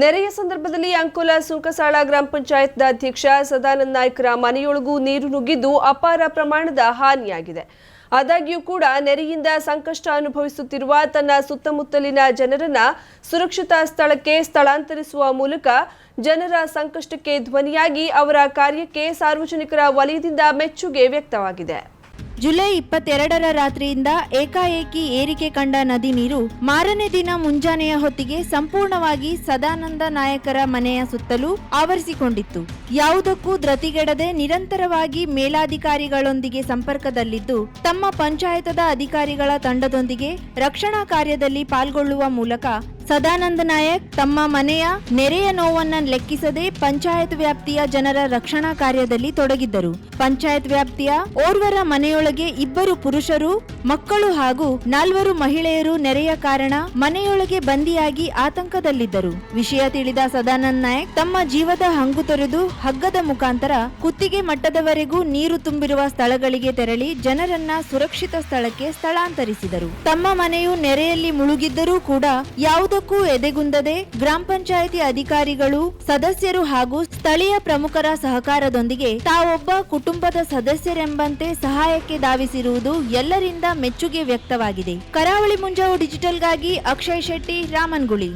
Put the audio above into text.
ನೆರೆಯ ಸಂದರ್ಭದಲ್ಲಿ ಅಂಕೋಲ ಸುಂಕಸಾಳ ಗ್ರಾಮ ಪಂಚಾಯತ್ ಅಧ್ಯಕ್ಷ ಸದಾನಂದ ನಾಯ್ಕರ ಮನೆಯೊಳಗೂ ನೀರು ನುಗ್ಗಿದ್ದು ಅಪಾರ ಪ್ರಮಾಣದ ಹಾನಿಯಾಗಿದೆ. ಆದಾಗ್ಯೂ ಕೂಡ ನೆರೆಯಿಂದ ಸಂಕಷ್ಟ ಅನುಭವಿಸುತ್ತಿರುವ ತನ್ನ ಸುತ್ತಮುತ್ತಲಿನ ಜನರನ್ನ ಸುರಕ್ಷಿತ ಸ್ಥಳಕ್ಕೆ ಸ್ಥಳಾಂತರಿಸುವ ಮೂಲಕ ಜನರ ಸಂಕಷ್ಟಕ್ಕೆ ಧ್ವನಿಯಾಗಿ ಅವರ ಕಾರ್ಯಕ್ಕೆ ಸಾರ್ವಜನಿಕರ ವಲಯದಿಂದ ಮೆಚ್ಚುಗೆ ವ್ಯಕ್ತವಾಗಿದೆ. ಜುಲೈ ಇಪ್ಪತ್ತೆರಡರ ರಾತ್ರಿಯಿಂದ ಏಕಾಏಕಿ ಏರಿಕೆ ಕಂಡ ನದಿ ನೀರು ಮಾರನೇ ದಿನ ಮುಂಜಾನೆಯ ಹೊತ್ತಿಗೆ ಸಂಪೂರ್ಣವಾಗಿ ಸದಾನಂದ ನಾಯಕರ ಮನೆಯ ಸುತ್ತಲೂ ಆವರಿಸಿಕೊಂಡಿತ್ತು. ಯಾವುದಕ್ಕೂ ಧೃತಿಗೆಡದೆ ನಿರಂತರವಾಗಿ ಮೇಲಾಧಿಕಾರಿಗಳೊಂದಿಗೆ ಸಂಪರ್ಕದಲ್ಲಿದ್ದು, ತಮ್ಮ ಪಂಚಾಯತದ ಅಧಿಕಾರಿಗಳ ತಂಡದೊಂದಿಗೆ ರಕ್ಷಣಾ ಕಾರ್ಯದಲ್ಲಿ ಪಾಲ್ಗೊಳ್ಳುವ ಮೂಲಕ ಸದಾನಂದ ನಾಯಕ್ ತಮ್ಮ ಮನೆಯ ನೆರೆಯ ನೋವನ್ನ ಲೆಕ್ಕಿಸದೆ ಪಂಚಾಯತ್ ವ್ಯಾಪ್ತಿಯ ಜನರ ರಕ್ಷಣಾ ಕಾರ್ಯದಲ್ಲಿ ತೊಡಗಿದ್ದರು. ಪಂಚಾಯತ್ ವ್ಯಾಪ್ತಿಯ ಓರ್ವರ ಮನೆಯೊಳಗೆ ಇಬ್ಬರು ಪುರುಷರು, ಮಕ್ಕಳು ಹಾಗೂ ನಾಲ್ವರು ಮಹಿಳೆಯರು ನೆರೆಯ ಕಾರಣ ಮನೆಯೊಳಗೆ ಬಂದಿಯಾಗಿ ಆತಂಕದಲ್ಲಿದ್ದರು. ವಿಷಯ ತಿಳಿದ ಸದಾನಂದ ನಾಯಕ್ ತಮ್ಮ ಜೀವದ ಹಂಗು ತೊರೆದು ಹಗ್ಗದ ಮುಖಾಂತರ ಕುತ್ತಿಗೆ ಮಟ್ಟದವರೆಗೂ ನೀರು ತುಂಬಿರುವ ಸ್ಥಳಗಳಿಗೆ ತೆರಳಿ ಜನರನ್ನ ಸುರಕ್ಷಿತ ಸ್ಥಳಕ್ಕೆ ಸ್ಥಳಾಂತರಿಸಿದರು. ತಮ್ಮ ಮನೆಯು ನೆರೆಯಲ್ಲಿ ಮುಳುಗಿದ್ದರೂ ಕೂಡ ಯಾವುದಕ್ಕೂ ಎದೆಗುಂದದೆ ಗ್ರಾಮ ಪಂಚಾಯಿತಿ ಅಧಿಕಾರಿಗಳು, ಸದಸ್ಯರು ಹಾಗೂ ಸ್ಥಳೀಯ ಪ್ರಮುಖರ ಸಹಕಾರದೊಂದಿಗೆ ತಾವೊಬ್ಬ ಕುಟುಂಬದ ಸದಸ್ಯರೆಂಬಂತೆ ಸಹಾಯಕ್ಕೆ ಧಾವಿಸಿರುವುದು ಎಲ್ಲರಿಂದ ಮೆಚ್ಚುಗೆ ವ್ಯಕ್ತವಾಗಿದೆ. ಕರಾವಳಿ ಮುಂಜಾವು ಡಿಜಿಟಲ್ಗಾಗಿ ಅಕ್ಷಯ್ ಶೆಟ್ಟಿ, ರಾಮನ್ಗುಳಿ.